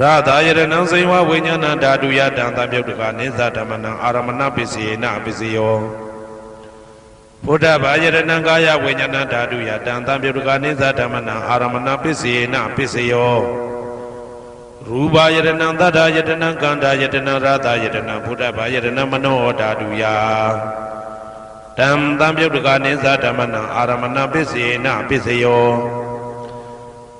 ရသာယရဏံစေဝဝိညာဏဓာတုယတံသံပြုတ်တကနိသဓမ္မနံအာရမဏပစ္စယေနပစ္စယောဘုဒ္ဓဘာယရဏံကာယဝိညာဏဓာတုယတံသံပြုတ်တကနိသဓမ္မနံအာရမဏပစ္စယေနပစ္စယောရူပယရဏံသတ္တယတနံကန္တာယတနံရသာယတနံဘုဒ္ဓဘာယရဏံမနောဓာတုယတံသံပြုတ်တကနိသဓမ္မနံအာရမဏပစ္စယေနပစ္စယော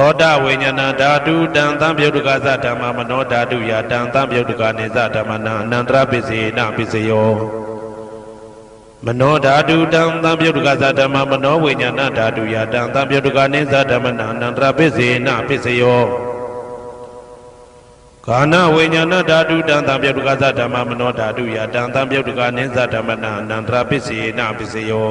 သောတဝိညာဏဓာတုတံသံပြုတ်တကသဓမ္မမနောဓာတုယတံသံပြုတ်တကနေသဓမ္မနံအနန္တရပစ္စယေနပစ္စယောမနောဓာတုတံသံပြုတ်တကသဓမ္မမနောဝိညာဏဓာတုယတံသံပြုတ်တကနေသဓမ္မနံအနန္တရပစ္စယေနပစ္စယောကာနဝိညာဏဓာတုတံသံပြုတ်တကသဓမ္မမနောဓာတုယတံသံပြုတ်တကနေသဓမ္မနံအနန္တရပစ္စယေနပစ္စယော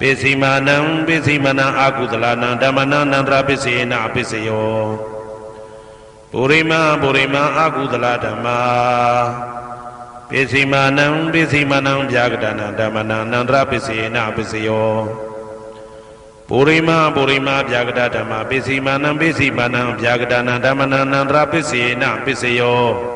ပိစီမာနံပိစီမနံအာကုသလနံဓမ္မနံနန္တရပစ္စေနပစ္စယောပုရိမာပုရိမာအာကုသလဓမ္မာပိစီမာနံပိစီမနံဗျာကတနာဓမ္မနံနန္တရပစ္စေနပစ္စယောပုရိမာပုရိမာဗျာကတဓမ္မာပိစီမာနံပိစီမနံဗျာကတနာဓမ္မနံနန္တရပစ္စေနပစ္စယော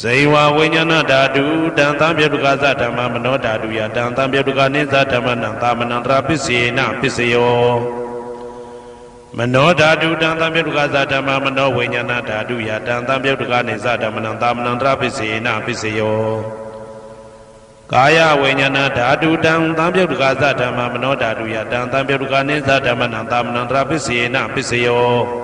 ဇေဝဝိညာဏဓာတုတံသံပြုတ်ကသဓမ္မမနောဓာတုယတံသံပြုတ်ကနိသဓမ္မနံသာမဏံတရာပစ္စေနပစ္စယောမနောဓာတုတံသံပြုတ်ကသဓမ္မမနောဝိညာဏဓာတုယတံသံပြုတ်ကနိသဓမ္မနံသာမဏံတရာပစ္စေနပစ္စယောကာယဝိညာဏဓာတုတံသံပြုတ်ကသဓမ္မမနောဓာတုယတံသံပြုတ်ကနိသဓမ္မနံသာမဏံတရာပစ္စေနပစ္စယော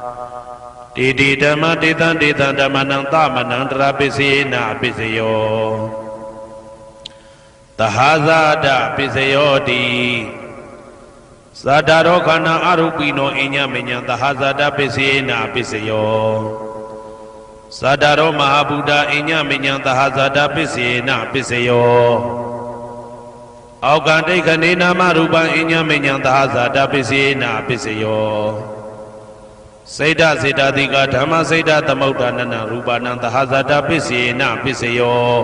တေတိဓမ္မတေတံတေတံဓမ္မနံသမနံတရာပစ္စေနပစ္စယောသဟာဇာတပစ္စယောတိသာတာရောခန္ဓာအရုပိနောအညမညံသဟာဇာတပစ္စေနပစ္စယောသာတာရောမဟာဗုဒ္ဓအညမညံသဟာဇာတပစ္စေနပစ္စယောအောက်ကတိတ်ခဏေနာမရူပံအညမညံသဟာဇာတပစ္စေနပစ္စယော စေတစေတတိကဓမ္မစေတသမုဋ္ဌာနနရူပနံသဟဇာတပစ္စေနပစ္စယော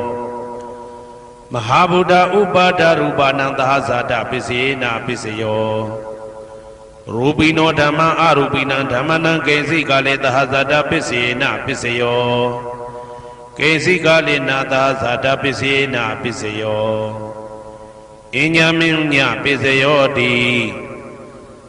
မဟာဗုဒ္ဓဥပါဒရူပနံသဟဇာတပစ္စေနပစ္စယောရူပိနောဓမ္မအရူပိနံဓမ္မနံကေစိကလေသဟဇာတပစ္စေနပစ္စယောကိဉ္စိကလိနာသာဇာတပစ္စေနာပစ္စယောအညမင်းညပစ္စယောတိ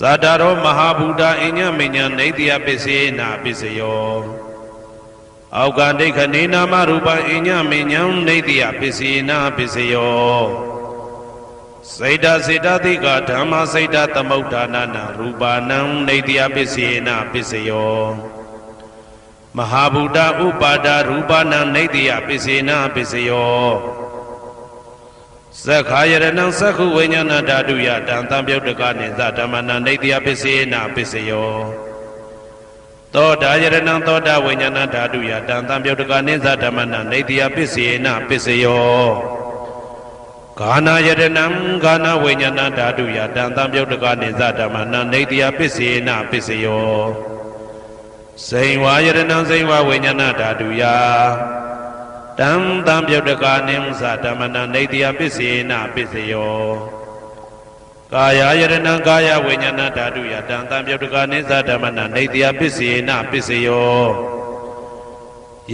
သတ္တရောမဟာဗုဒ္ဓအညမင်းညံနေတယပစ္စေနာပစ္စယောအောက်ကဒိဋ္ဌနေနာမရူပံအညမင်းညံနေတယပစ္စေနာပစ္စယောစေတစေတသိကဓမ္မစေတသမုဋ္ဌာနနာရူပါဏံနေတယပစ္စေနာပစ္စယောမဟာဗုဒ္ဓဥပါဒရူပနာနေတယပစ္စေနာပစ္စယော သက္ခာယရဏံသက္ခုဝိညာဏဓာတုယတံတံပြုတ်တကနေသဓမ္မနာနေတယပစ္စေနာပစ္စယောသောတာယရဏံသောတာဝိညာဏဓာတုယတံတံပြုတ်တကနေသဓမ္မနာနေတယပစ္စေနာပစ္စယောဂာနာယရဏံဂာနာဝိညာဏဓာတုယတံတံပြုတ်တကနေသဓမ္မနာနေတယပစ္စေနာပစ္စယောစိန်ဝါယရဏံစိန်ဝါဝိညာဏဓာတုယ တံတံပြုတ်တကာနိမသဓမ္မနာနေတယပစ္စေနာပစ္စယောကာယယရဏံကာယဝိညာဏဓာတုယတံတံပြုတ်တကာနိသဓမ္မနာနေတယပစ္စေနာပစ္စယော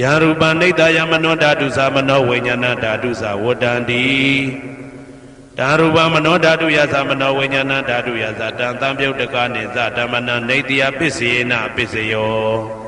ယံရူပနိတယမနောဓာတုသမနောဝိညာဏဓာတုသဝတ္တန္တိဓာရူပမနောဓာတုယသမနောဝိညာဏဓာတုယသတံတံပြုတ်တကာနိသဓမ္မနာနေတယပစ္စေနာပစ္စယော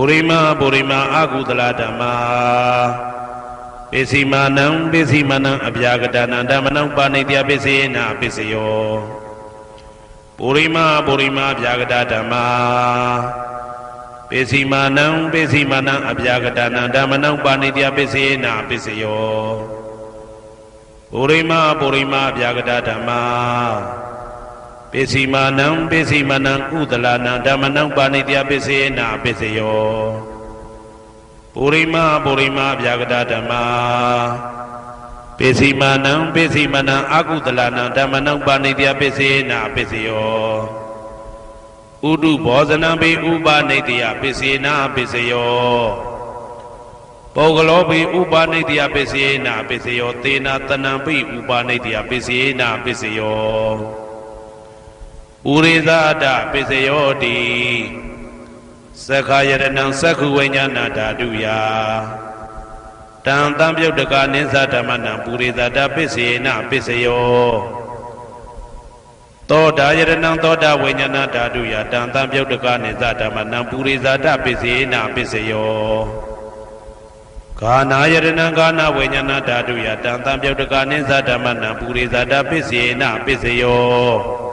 ပုရိမာပုရိမာအာကုသလဓမ္မာပိစိမာနံပိစိမာနံအပြာကတနံဓမ္မနံပါဏိတယပိစေနာပိစယောပုရိမာပုရိမာအပြာကတဓမ္မာပိစိမာနံပိစိမာနံအပြာကတနံဓမ္မနံပါဏိတယပိစေနာပိစယောပုရိမာပုရိမာအပြာကတဓမ္မာ ပိစိမာနံပိစိမာနံကုသလနံဓမ္မနံပါဏိတယပိစေနာပိစယောပုရိမာပုရိမာဗျာကတဓမ္မာပိစိမာနံပိစိမာနံအကုသလနံဓမ္မနံပါဏိတယပိစေနာပိစယောဥဒုဘောဇနံပိဥပနိတယပိစေနာပိစယောပုဂ္ဂလောပိဥပနိတယပိစေနာပိစယောသေနာတနံပိဥပနိတယပိစေနာပိစယော ဥရိသဒပိစယောတိသက္ခာယရဏံသက္ခုဝိညာဏဓာတုယတံတံပြုတ်တကနိသဓမ္မနံပုရိသတာပစ္စေနပစ္စယောသောတာယရဏံသောတာဝိညာဏဓာတုယတံတံပြုတ်တကနိသဓမ္မနံပုရိသတာပစ္စေနပစ္စယောဂာနာယရဏံဂာနာဝိညာဏဓာတုယတံတံပြုတ်တကနိသဓမ္မနံပုရိသတာပစ္စေနပစ္စယော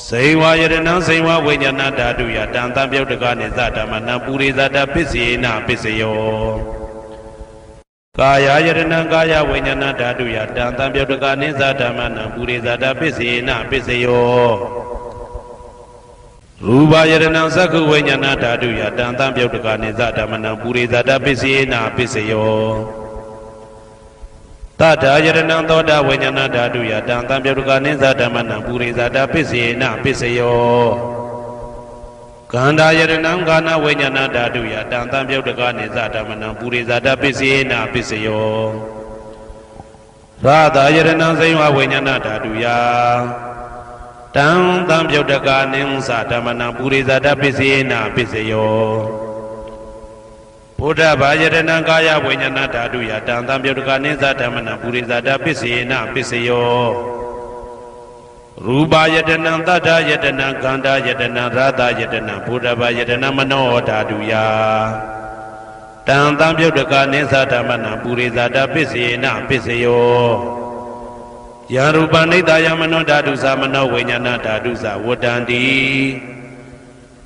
စေဝယရဏံစေဝဝိညာဏဓာတုယတံတံပြုတ်တကနေသဓမ္မနံပုရိသတပစ္စေနပစ္စယောကာယယရဏံကာယဝိညာဏဓာတုယတံတံပြုတ်တကနေသဓမ္မနံပုရိသတပစ္စေနပစ္စယောရူပယရဏံသက္ခုဝိညာဏဓာတုယတံတံပြုတ်တကနေသဓမ္မနံပုရိသတပစ္စေနပစ္စယော တထာယရဏံသောတာဝိညာဏဓာတုယတံတံပြုတ်ကနိသဓမ္မနံပုရိသတာပစ္စေနပစ္စယောကန္တာယရဏံကာနဝိညာဏဓာတုယတံတံပြုတ်ကနိသဓမ္မနံပုရိသတာပစ္စေနပစ္စယောရရာသာယရဏစိမ့်ဝဝိညာဏဓာတုယတံတံပြုတ်တကာနိသဓမ္မနံပုရိသတပစ္စေနပစ္စယော ဘုဒ္ဓဘာယရဏကာယဝိညာဏဓာတုယတံတံပြုတ်တကာနိသဓမ္မနံပုရိသတပစ္စေနပစ္စယောရူပယတနံတတ္ထယတနံခန္ဓာယတနံရာသယတနံဘုဒ္ဓဘာယတနံမနောဓာတုယတံတံပြုတ်တကာနိသဓမ္မနံပုရိသတပစ္စေနပစ္စယောယရူပနိတယမနောဓာတုသမနောဝိညာဏဓာတုသဝတ္တန္တိ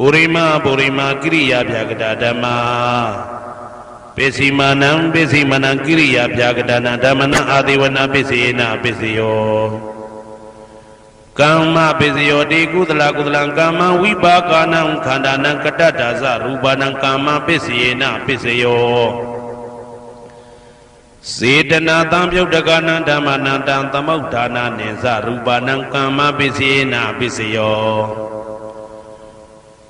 ပုရိမပုရိမကိရိယာဗျာကတာဓမ္မာပစ္စည်းမာနံပစ္စည်းမနံကိရိယာဗျာကတာနံဓမ္မနံအာတိဝနာပစ္စေနာပစ္စယောကမ္မပစ္စယောတိကုသလကုသလံကမ္မဝိပါကနံခန္ဓာနံကတ္တတာဇရူပနံကမ္မပစ္စေနာပစ္စယောစေတနာတံပြုတ်တကနံဓမ္မနံတံသမုဋ္ဌာနာနေဇရူပနံကမ္မပစ္စေနာပစ္စယော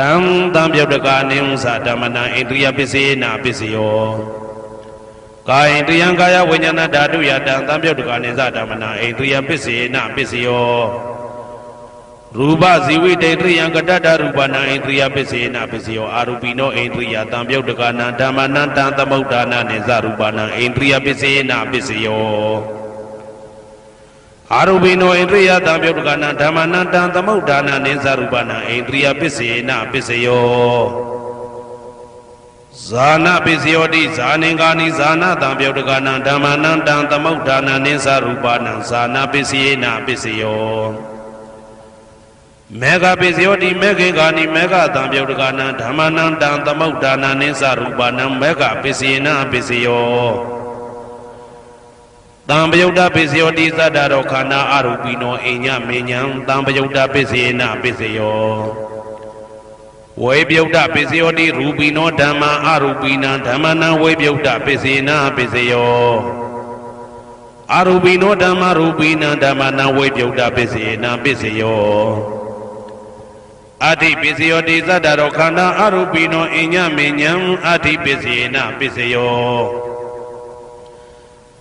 တံတံပြုတ်တကနိသဓမ္မနံဣန္ဒရိယပစ္စေနပစ္စယောကာယိန္ဒရိယံကာယဝိညာဏဓာတုယတံတံပြုတ်တကနိသဓမ္မနံဣန္ဒရိယပစ္စေနပစ္စယောရူပဇီဝိတေတရိယံကတ္တရူပနာဣန္ဒြိယပစ္စေနပစ္စယောအာရူပိနောဣန္ဒြိယတံပြုတ်တကနာဓမ္မနံတံသမုဋ္ဌာနာနေဇရူပနာဣန္ဒြိယပစ္စေနပစ္စယော အာရူပိနောဣန္ဒြိယတံပြုတ်တကနာဓမ္မနံတံသမုဋ္ဌာနာနေဇရူပနာဣန္ဒြိယပစ္စေနပစ္စယောဇာနာပစ္စယောတိဇာနင်္ဂာနိဇာနာတံပြုတ်တကနာဓမ္မနံတံသမုဋ္ဌာနာနေဇရူပနာဇာနာပစ္စယေနပစ္စယောမေဃပိစယောတိမေခေကာနိမေဃတံပြုတ်တကနံဓမ္မနံတံသမုဋ္ဌာနံနိသရူပနံမေဃပိစေနပိစယော တံပယုတ်တပိစယောတိသတ္တရောခန္ဓာအရူပိနောအိညမေညံတံပယုတ်တပိစေနပိစယောဝေပြုတ်တပိစယောတိရူပိနောဓမ္မာအရူပိနံဓမ္မနံဝေပြုတ်တပိစေနပိစယောအရူပိနောဓမ္မရူပိနံဓမ္မနံဝေပြုတ်တပိစေနပိစယောအဋ္ဌိပစ္စယောတိသတ္တရောခန္ဓာအရူပိနောအညမေညံအဋ္ဌိပစ္စေနပစ္စယော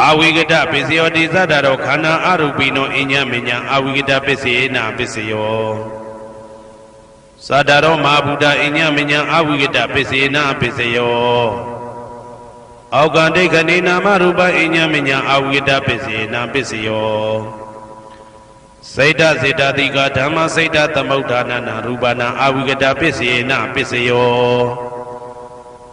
အာဝိကတပစ္စယောတိသတ္တရောခန္ဓာအရူပိနောအညမညအာဝိကတပစ္စယေနာပစ္စယောသတ္တရောမဟာဗုဒ္ဓအညမညအာဝိကတပစ္စယေနာပစ္စယောအောက်ကံဒိဋ္ဌနေနာမရူပအညမညအာဝိကတပစ္စယေနာပစ္စယောစိတ်တစေတတိကဓမ္မစိတ်တသမုဋ္ဌာနနာရူပနာအာဝိကတပစ္စယေနာပစ္စယော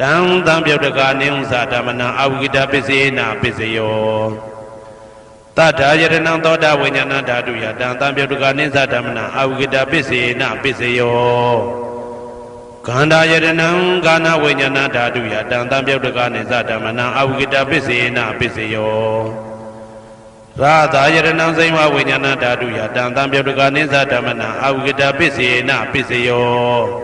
တံတံပြုတ်တကနိဥ္စာဓမ္မနံအဝိကတပစ္စေနာပစ္စယောတထာယတနံသောတာဝိညာဏဓာတုယတံတံပြုတ်တကနိဥ္စာဓမ္မနံအဝိကတပစ္စေနာပစ္စယောခန္ဓာယတနံကာနဝိညာဏဓာတုယတံတံပြုတ်တကနိဥ္စာဓမ္မနံအဝိကတပစ္စေနာပစ္စယောရာသာယတနံစိမဝိညာဏဓာတုယတံတံပြုတ်တကနိဥ္စာဓမ္မနံအဝိကတပစ္စေနာပစ္စယော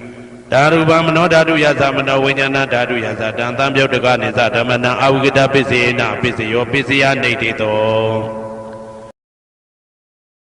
ဓာရူပမနောဓာတုယသမနောဝိညာဏဓာတုယသတံတံပြုတ်တကနိသဓမ္မနံအဝိကတပစ္စေနပစ္စယောပစ္စယနေတိတော